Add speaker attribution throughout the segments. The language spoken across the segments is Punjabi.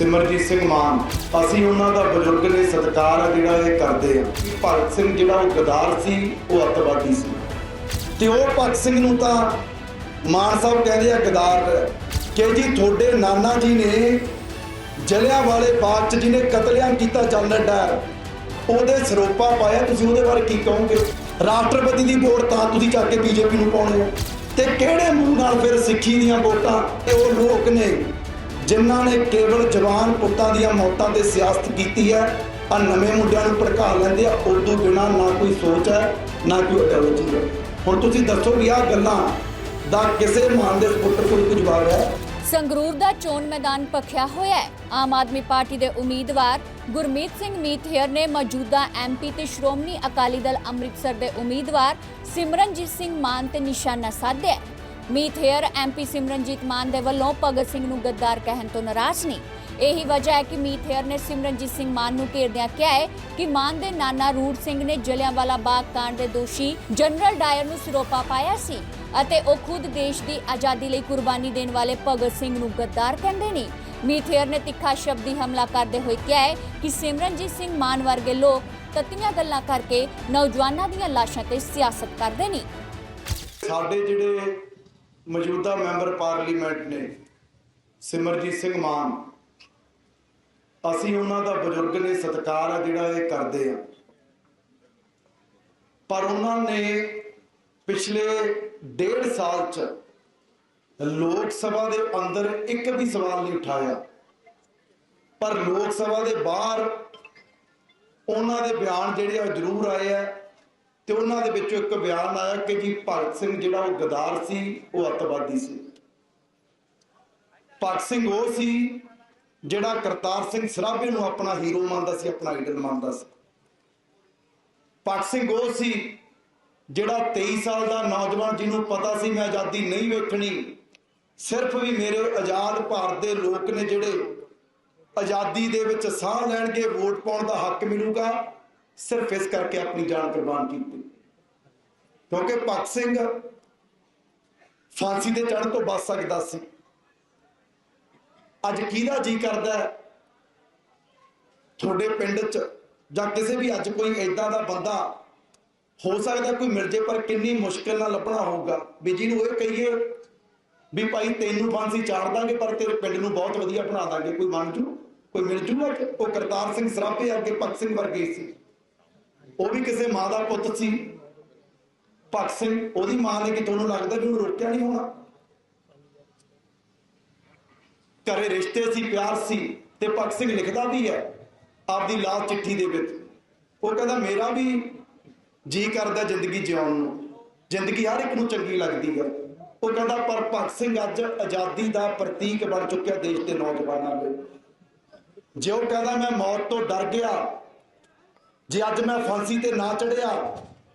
Speaker 1: ਸਿਮਰਜੀਤ ਸਿੰਘ ਮਾਨ, ਅਸੀਂ ਉਹਨਾਂ ਦਾ ਬਜ਼ੁਰਗ ਨੇ ਸਤਿਕਾਰ ਆ ਜਿਹੜਾ ਇਹ ਕਰਦੇ ਆ। ਕਿ ਭਗਤ ਸਿੰਘ ਜਿਹੜਾ ਉਹ ਗਦਾਰ ਸੀ, ਉਹ ਅੱਤਵਾਦੀ ਸੀ। ਤੇ ਉਹ ਭਗਤ ਸਿੰਘ ਨੂੰ ਤਾਂ ਮਾਨ ਸਾਹਿਬ ਕਹਿੰਦੇ ਆ ਗਦਾਰ ਕਿ ਜੀ ਤੁਹਾਡੇ ਨਾਨਾ ਜੀ ਨੇ ਜਲਿਆਂ ਵਾਲੇ ਬਾਗ 'ਚ ਜਿਹਨੇ ਕਤਲੇਆਮ ਕੀਤਾ ਜਨਰਲ ਡਾਇਰ ਉਹਦੇ ਸਰੋਪਾ ਪਾਇਆ, ਤੁਸੀਂ ਉਹਦੇ ਬਾਰੇ ਕੀ ਕਹੋਗੇ? ਰਾਸ਼ਟਰਪਤੀ ਦੀ ਵੋਟ ਤਾਂ ਤੁਸੀਂ ਚੱਕ ਕੇ ਬੀਜੇਪੀ ਨੂੰ ਪਾਉਣੇ ਹੋ। ਤੇ ਕਿਹੜੇ ਮੂੰਹ ਨਾਲ ਫਿਰ ਸਿੱਖੀ ਦੀਆਂ ਵੋਟਾਂ? ਤੇ ਉਹ ਲੋਕ ਨੇ ਜਿਨ੍ਹਾਂ ਨੇ ਕੇਵਲ ਜਵਾਨ ਪੁੱਤਾਂ ਦੀਆਂ ਮੌਤਾਂ ਤੇ ਸਿਆਸਤ ਕੀਤੀ ਹੈ ਆ ਨਵੇਂ ਮੁੰਡਿਆਂ ਨੂੰ ਭੜਕਾ ਲੈਂਦੇ ਆ ਉਦੋਂ ਬਿਨਾ ਨਾ ਕੋਈ ਸੋਚ ਹੈ, ਨਾ ਕੋਈ ਆਈਡੀਓਲੋਜੀ ਹੈ। ਹੁਣ ਤੁਸੀਂ ਦੱਸੋ ਵੀ ਆਹ ਗੱਲਾਂ ਦਾ ਕਿਸੇ ਮਾਨ ਦੇ ਸਪੁੱਤਰ ਕੋਲ ਕੋਈ ਜਵਾਬ ਹੈ?
Speaker 2: ਸੰਗਰੂਰ ਦਾ ਚੋਣ ਮੈਦਾਨ ਭਖਿਆ ਹੋਇਆ ਹੈ। ਆਮ ਆਦਮੀ ਪਾਰਟੀ ਦੇ ਉਮੀਦਵਾਰ ਗੁਰਮੀਤ ਸਿੰਘ ਮੀਤਹਿਰ ਨੇ ਮੌਜੂਦਾ ਐਮਪੀ ਤੇ ਸ਼੍ਰੋਮਣੀ ਅਕਾਲੀ ਦਲ ਅੰਮ੍ਰਿਤਸਰ ਦੇ ਉਮੀਦਵਾਰ ਸਿਮਰਨਜੀਤ ਸਿੰਘ ਮਾਨ ਤੇ ਨਿਸ਼ਾਨਾ ਸਾਧਿਆ ਹੈ। ਮੀਤਹਿਰ ਐਮਪੀ ਸਿਮਰਨਜੀਤ ਮਾਨ ਦੇ ਵੱਲੋਂ ਭਗਤ ਸਿੰਘ ਨੂੰ ਗੱਦਾਰ ਕਹਿਣ ਤੋਂ ਨਾਰਾਜ਼ ਨਹੀਂ ਇਹੀ ਵਜ੍ਹਾ ਹੈ ਕਿ ਮੀਤਹਿਰ ਨੇ ਸਿਮਰਨਜੀਤ ਸਿੰਘ ਮਾਨ ਨੂੰ ਘੇਰਦਿਆਂ ਕਿਹਾ ਹੈ ਕਿ ਮਾਨ ਦੇ ਨਾਨਾ ਰੂੜ ਸਿੰਘ ਨੇ ਜਲਿਆਂਵਾਲਾ ਬਾਗ ਕਾਂਡ ਦੇ ਦੋਸ਼ੀ ਜਨਰਲ ਡਾਇਰ ਨੂੰ ਸਿਰੋਪਾ ਪਾਇਆ ਸੀ ਅਤੇ ਉਹ ਖੁਦ ਦੇਸ਼ ਦੀ ਆਜ਼ਾਦੀ ਲਈ ਕੁਰਬਾਨੀ ਦੇਣ ਵਾਲੇ ਭਗਤ ਸਿੰਘ ਨੂੰ ਗੱਦਾਰ ਕਹਿੰਦੇ ਨੇ ਮੀਥੇਅਰ ਨੇ ਤਿੱਖਾ ਸ਼ਬਦੀ ਹਮਲਾ ਕਰਦੇ ਹੋਏ ਕਿਹਾ ਹੈ ਕਿ ਸਿਮਰਨਜੀਤ ਸਿੰਘ ਮਾਨ ਵਰਗੇ ਲੋਕ ਤਤੀਆਂ ਗੱਲਾਂ ਕਰਕੇ ਨੌਜਵਾਨਾਂ ਦੀਆਂ ਲਾਸ਼ਾਂ ਤੇ ਸਿਆਸਤ ਕਰਦੇ ਨੇ
Speaker 1: ਸਾਡੇ ਜਿਹੜੇ ਮੌਜੂਦਾ ਮੈਂਬਰ ਪਾਰਲੀਮੈਂਟ ਨੇ ਸਿਮਰਜੀਤ ਸਿੰਘ ਮਾਨ। ਅਸੀਂ ਉਹਨਾਂ ਦਾ ਬਜ਼ੁਰਗ ਨੇ ਸਤਿਕਾਰ ਆ ਜਿਹੜਾ ਇਹ ਕਰਦੇ ਆ। ਪਰ ਉਹਨਾਂ ਨੇ ਪਿਛਲੇ ਡੇਢ ਸਾਲ ਚ ਲੋਕ ਸਭਾ ਦੇ ਅੰਦਰ ਇੱਕ ਵੀ ਸਵਾਲ ਨਹੀਂ ਉਠਾਇਆ। ਪਰ ਲੋਕ ਸਭਾ ਦੇ ਬਾਹਰ ਉਹਨਾਂ ਦੇ ਬਿਆਨ ਜਿਹੜੇ ਆ ਜ਼ਰੂਰ ਆਏ ਆ। ਤੇ ਉਹਨਾਂ ਦੇ ਵਿੱਚੋਂ ਇੱਕ ਬਿਆਨ ਆਇਆ ਕਿ ਜੀ ਭਗਤ ਸਿੰਘ ਜਿਹੜਾ ਉਹ ਗਦਾਰ ਸੀ, ਉਹ ਅੱਤਵਾਦੀ ਸੀ। ਭਗਤ ਸਿੰਘ ਉਹ ਸੀ ਜਿਹੜਾ ਕਰਤਾਰ ਸਿੰਘ ਸਰਾਭੇ ਨੂੰ ਆਪਣਾ ਹੀਰੋ ਮੰਨਦਾ ਸੀ, ਆਪਣਾ ਆਈਡਲ ਮੰਨਦਾ ਸੀ। ਭਗਤ ਸਿੰਘ ਉਹ ਸੀ ਜਿਹੜਾ 23 ਸਾਲ ਦਾ ਨੌਜਵਾਨ ਜਿਹਨੂੰ ਪਤਾ ਸੀ, ਮੈਂ ਆਜ਼ਾਦੀ ਨਹੀਂ ਵੇਖਣੀ, ਸਿਰਫ ਵੀ ਮੇਰੇ ਆਜ਼ਾਦ ਭਾਰਤ ਦੇ ਲੋਕ ਨੇ ਜਿਹੜੇ ਆਜ਼ਾਦੀ ਦੇ ਵਿੱਚ ਸਾਹ ਲੈਣਗੇ, ਵੋਟ ਪਾਉਣ ਦਾ ਹੱਕ ਮਿਲੂਗਾ। ਸਿਰਫ ਇਸ ਕਰਕੇ ਆਪਣੀ ਜਾਨ ਕੁਰਬਾਨ ਕੀਤੀ। ਕਿਉਂਕਿ ਭਗਤ ਸਿੰਘ ਫਾਂਸੀ ਦੇ ਚੜ੍ਹਨ ਤੋਂ ਬਚ ਸਕਦਾ ਸੀ। ਅੱਜ ਕਿਹਦਾ ਜੀ ਕਰਦਾ ਤੁਹਾਡੇ ਪਿੰਡ 'ਚ ਜਾਂ ਕਿਸੇ ਵੀ ਅੱਜ ਕੋਈ ਏਦਾਂ ਦਾ ਬੰਦਾ ਹੋ ਸਕਦਾ ਕੋਈ ਮਿਲ ਜੇ, ਪਰ ਕਿੰਨੀ ਮੁਸ਼ਕਿਲ ਨਾਲ ਲੱਭਣਾ ਹੋਊਗਾ। ਵੀ ਜਿਹਨੂੰ ਇਹ ਕਹੀਏ ਵੀ ਭਾਈ ਤੈਨੂੰ ਫਾਂਸੀ ਚਾੜ ਦਾਂਗੇ, ਪਰ ਤੇਰੇ ਪਿੰਡ ਨੂੰ ਬਹੁਤ ਵਧੀਆ ਬਣਾ ਦਾਂਗੇ। ਕੋਈ ਮੰਨ ਜੂ, ਕੋਈ ਮਿਲ ਜੂਗਾ ਕਿ? ਉਹ ਕਰਤਾਰ ਸਿੰਘ ਸਰਾਭੇ ਅੱਗੇ ਭਗਤ ਸਿੰਘ ਵਰਗੇ ਸੀ। ਉਹ ਵੀ ਕਿਸੇ ਮਾਂ ਦਾ ਪੁੱਤ ਸੀ। ਭਗਤ ਸਿੰਘ, ਉਹਦੀ ਮਾਂ ਨੇ ਕਿ ਤੁਹਾਨੂੰ ਲੱਗਦਾ ਵੀ ਉਹਨੂੰ ਰੋਕਿਆ ਨਹੀਂ ਹੋਣਾ। ਘਰੇ ਰਿਸ਼ਤੇ ਸੀ, ਪਿਆਰ ਸੀ ਤੇ ਭਗਤ ਸਿੰਘ ਲਿਖਦਾ ਵੀ ਹੈ, ਆਪਦੀ ਲਾਲ ਚਿੱਠੀ ਦੇ ਵਿੱਚ। ਉਹ ਕਹਿੰਦਾ, ਮੇਰਾ ਵੀ ਜੀ ਕਰਦਾ ਜ਼ਿੰਦਗੀ ਜਿਉਣ ਨੂੰ। ਜ਼ਿੰਦਗੀ ਹਰ ਇੱਕ ਨੂੰ ਚੰਗੀ ਲੱਗਦੀ ਹੈ। ਉਹ ਕਹਿੰਦਾ, ਪਰ ਭਗਤ ਸਿੰਘ ਅੱਜ ਆਜ਼ਾਦੀ ਦਾ ਪ੍ਰਤੀਕ ਬਣ ਚੁੱਕਿਆ ਦੇਸ਼ ਦੇ ਨੌਜਵਾਨਾਂ ਲਈ ਜੇ ਉਹ ਕਹਿੰਦਾ, ਮੈਂ ਮੌਤ ਤੋਂ ਡਰ ਗਿਆ ਜੇ ਅੱਜ ਮੈਂ ਫਾਂਸੀ ਤੇ ਨਾ ਚੜਿਆ,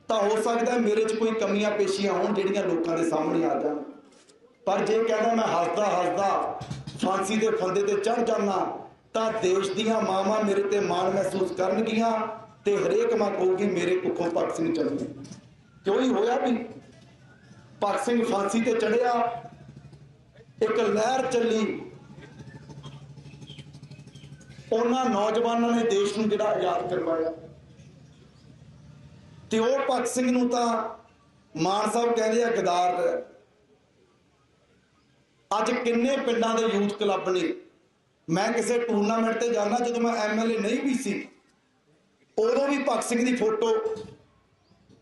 Speaker 1: ਤਾਂ ਹੋ ਸਕਦਾ ਮੇਰੇ 'ਚ ਕੋਈ ਕਮੀਆਂ ਪੇਸ਼ੀਆਂ ਹੋਣ ਜਿਹੜੀਆਂ ਲੋਕਾਂ ਦੇ ਸਾਹਮਣੇ ਆ ਜਾਣ। ਪਰ ਜੇ ਕਹਿੰਦਾ ਮੈਂ ਹੱਸਦਾ ਹੱਸਦਾ ਫਾਂਸੀ ਦੇ ਫੰਦੇ ਤੇ ਚੜ ਜਾਣਾ ਤਾਂ ਦੇਸ਼ ਦੀਆਂ ਮਾਵਾਂ ਮੇਰੇ ਤੇ ਮਾਣ ਮਹਿਸੂਸ ਕਰਨਗੀਆਂ ਤੇ ਹਰੇਕ ਮਾਂ ਕਹੂਗੀ, ਮੇਰੇ ਕੁੱਖੋਂ ਭਗਤ ਸਿੰਘ ਚੱਲੇ ਕਿਉਂ ਹੀ ਹੋਇਆ ਵੀ ਭਗਤ ਸਿੰਘ ਫਾਂਸੀ ਤੇ ਚੜਿਆ ਇੱਕ ਲਹਿਰ ਚੱਲੀ। ਉਹਨਾਂ ਨੌਜਵਾਨਾਂ ਨੇ ਦੇਸ਼ ਨੂੰ ਜਿਹੜਾ ਆਜ਼ਾਦ ਕਰਵਾਇਆ। ਤੇ ਉਹ ਭਗਤ ਸਿੰਘ ਨੂੰ ਤਾਂ ਮਾਨ ਸਾਹਿਬ ਕਹਿੰਦੇ ਆ ਗਦਾਰ ਅੱਜ ਕਿੰਨੇ ਪਿੰਡਾਂ ਦੇ ਯੂਥ ਕਲੱਬ ਨੇ। ਮੈਂ ਕਿਸੇ ਟੂਰਨਾਮੈਂਟ ਤੇ ਜਾਣਾ ਜਦੋਂ ਮੈਂ ਐਮਐਲਏ ਨਹੀਂ ਵੀ ਸੀ, ਉਦੋਂ ਵੀ ਭਗਤ ਸਿੰਘ ਦੀ ਫੋਟੋ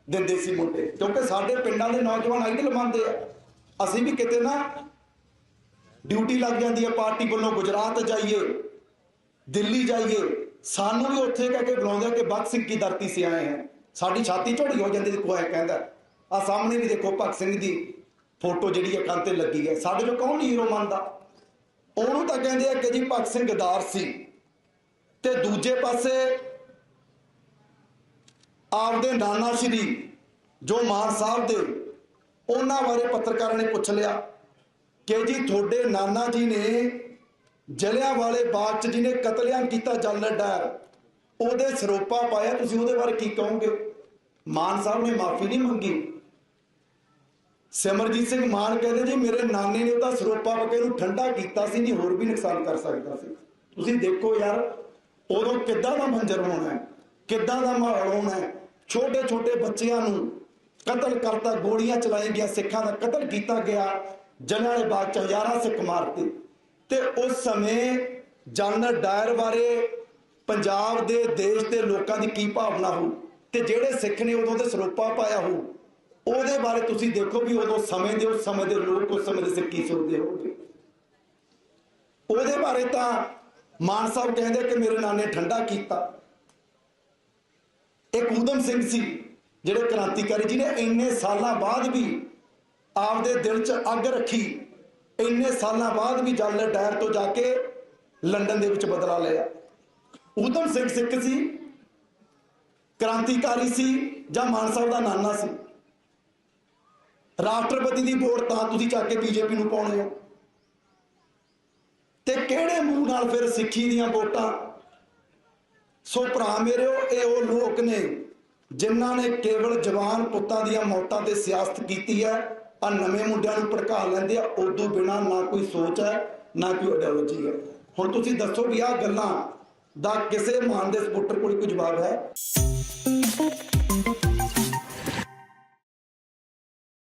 Speaker 1: ਦਿੰਦੇ ਸੀ ਮੁੰਡੇ। ਕਿਉਂਕਿ ਸਾਡੇ ਪਿੰਡਾਂ ਦੇ ਨੌਜਵਾਨ ਆਈਡਲ ਮੰਨਦੇ ਆ। ਅਸੀਂ ਵੀ ਕਿਤੇ ਨਾ ਡਿਊਟੀ ਲੱਗ ਜਾਂਦੀ ਹੈ ਪਾਰਟੀ ਵੱਲੋਂ ਗੁਜਰਾਤ ਜਾਈਏ, ਦਿੱਲੀ ਜਾਈਏ। ਸਾਨੂੰ ਵੀ ਉੱਥੇ ਕਹਿ ਕੇ ਬੁਲਾਉਂਦੇ ਆ ਕਿ ਭਗਤ ਸਿੰਘ ਕੀ ਧਰਤੀ ਸੇ ਆਏ ਹਨ ਸਾਡੀ ਛਾਤੀ ਝੜੀ ਹੋ ਜਾਂਦੀ ਦੇਖੋ ਐ ਕਹਿੰਦਾ। ਆ ਸਾਹਮਣੇ ਵੀ ਦੇਖੋ ਭਗਤ ਸਿੰਘ ਦੀ ਫੋਟੋ ਜਿਹੜੀ ਹੈ ਕੰਨ ਤੇ ਲੱਗੀ ਹੈ। ਸਾਡੇ ਜੋ ਕੌਣ ਹੀਰੋ ਮੰਨਦਾ? ਉਹਨੂੰ ਤਾਂ ਕਹਿੰਦੇ ਆ ਕਿ ਜੀ ਭਗਤ ਸਿੰਘ ਗਦਾਰ ਸੀ। ਤੇ ਦੂਜੇ ਪਾਸੇ ਆਪਦੇ ਨਾਨਾ ਸ਼੍ਰੀ ਜੋ ਮਾਨ ਸਾਹਿਬ ਦੇ ਉਹਨਾਂ ਬਾਰੇ ਪੱਤਰਕਾਰਾਂ ਨੇ ਪੁੱਛ ਲਿਆ ਕਿ ਜੀ ਤੁਹਾਡੇ ਨਾਨਾ ਜੀ ਨੇ ਜਲਿਆਂ ਵਾਲੇ ਬਾਗ 'ਚ ਜਿਹਨੇ ਕਤਲੇਆਮ ਕੀਤਾ ਜਲ ਡਾਇਰ ਉਹਦੇ ਸਰੋਪਾ ਪਾਇਆ, ਤੁਸੀਂ ਉਹਦੇ ਬਾਰੇ ਕੀ ਕਹੋਗੇ? ਮਾਨ ਸਾਹਿਬ ਨੇ ਮਾਫੀ ਨਹੀਂ ਮੰਗੀ। ਸਿਮਰਜੀਤ ਸਿੰਘ ਮਾਨ ਕਹਿੰਦੇ, ਜੀ ਮੇਰੇ ਨਾਨੇ ਨੇ ਉਹਦਾ ਸਰੋਪਾ ਪਾ ਕੇ ਠੰਡਾ ਕੀਤਾ ਸੀ, ਨਹੀਂ ਹੋਰ ਵੀ ਨੁਕਸਾਨ ਕਰ ਸਕਦਾ ਸੀ। ਤੁਸੀਂ ਦੇਖੋ ਯਾਰ, ਉਦੋਂ ਕਿੱਦਾਂ ਦਾ ਮੰਜ਼ਰ ਹੋਣਾ ਹੈ? ਕਿੱਦਾਂ ਦਾ ਮਾਹੌਲ ਹੋਣਾ ਹੈ? ਛੋਟੇ ਛੋਟੇ ਬੱਚਿਆਂ ਨੂੰ ਕਤਲ ਕਰਤਾ, ਗੋਲੀਆਂ ਚਲਾਈ ਗਿਆ ਸਿੱਖਾਂ ਦਾ ਕਤਲ ਕੀਤਾ ਗਿਆ ਜਨਰਲ ਵਾਲੇ ਬਾਗ ਚ ਹਜ਼ਾਰਾਂ ਸਿੱਖ ਮਾਰਤੇ। ਤੇ ਉਸ ਸਮੇਂ ਜਨਰਲ ਡਾਇਰ ਬਾਰੇ ਪੰਜਾਬ ਦੇ ਦੇਸ਼ ਦੇ ਲੋਕਾਂ ਦੀ ਕੀ ਭਾਵਨਾ ਹੋ ਤੇ ਜਿਹੜੇ ਸਿੱਖ ਨੇ ਉਦੋਂ ਦੇ ਸਰੋਪਾ ਪਾਇਆ ਹੋ ਉਹਦੇ ਬਾਰੇ ਤੁਸੀਂ ਦੇਖੋ ਵੀ ਉਦੋਂ ਸਮੇਂ ਦੇ, ਉਸ ਸਮੇਂ ਦੇ ਲੋਕ, ਉਸ ਸਮੇਂ ਦੇ ਸਿੱਖ ਕੀ ਸੋਚਦੇ ਹੋਣਗੇ। ਉਹਦੇ ਬਾਰੇ ਤਾਂ ਮਾਨ ਸਾਹਿਬ ਕਹਿੰਦੇ ਕਿ ਮੇਰੇ ਨਾਨੇ ਠੰਡਾ ਕੀਤਾ। ਇੱਕ ਊਧਮ ਸਿੰਘ ਸੀ, ਜਿਹੜੇ ਕ੍ਰਾਂਤੀਕਾਰੀ ਜਿਹਨੇ ਇੰਨੇ ਸਾਲਾਂ ਬਾਅਦ ਵੀ ਆਪਦੇ ਦਿਲ 'ਚ ਅੱਗ ਰੱਖੀ, ਇੰਨੇ ਸਾਲਾਂ ਬਾਅਦ ਵੀ ਜਨਰਲ ਡਾਇਰ ਤੋਂ ਜਾ ਕੇ ਲੰਡਨ ਦੇ ਵਿੱਚ ਬਦਲਾ ਲਿਆ। ਊਧਮ ਸਿੰਘ ਸਿੱਖ ਸੀ, ਕ੍ਰਾਂਤੀਕਾਰੀ ਸੀ ਜਾਂ ਮਾਨ ਸਾਹਿਬ ਦਾ ਨਾਨਾ ਸੀ। ਰਾਸ਼ਟਰਪਤੀ ਦੀ ਵੋਟ ਤਾਂ ਤੁਸੀਂ ਚੱਕ ਕੇ ਬੀਜੇਪੀ ਨੂੰ ਪਾਉਣੇ ਹੋ ਤੇ ਕਿਹੜੇ ਮੂੰਹ ਨਾਲ ਫਿਰ ਸਿੱਖੀ ਦੀਆਂ ਵੋਟਾਂ? ਸੋ ਭਰਾ ਮੇਰਿਓ ਇਹ ਉਹ ਲੋਕ ਨੇ ਜਿਨ੍ਹਾਂ ਨੇ ਕੇਵਲ ਜਵਾਨ ਪੁੱਤਾਂ ਦੀਆਂ ਮੌਤਾਂ ਤੇ ਸਿਆਸਤ ਕੀਤੀ ਹੈ, ਆ ਨਵੇਂ ਮੁੰਡਿਆਂ ਨੂੰ ਭੜਕਾ ਲੈਂਦੇ ਆ, ਉਦੋਂ ਬਿਨਾ ਨਾ ਕੋਈ ਸੋਚ ਹੈ, ਨਾ ਕੋਈ ਆਈਡੀਓਲੋਜੀ ਹੈ। ਹੁਣ ਤੁਸੀਂ ਦੱਸੋ ਵੀ ਆਹ ਗੱਲਾਂ ਦਾ ਕਿਸੇ ਮਹਾਨ ਦੇ ਸਪੋਰਟਰ ਕੋਲ ਕੋਈ ਜਵਾਬ ਹੈ?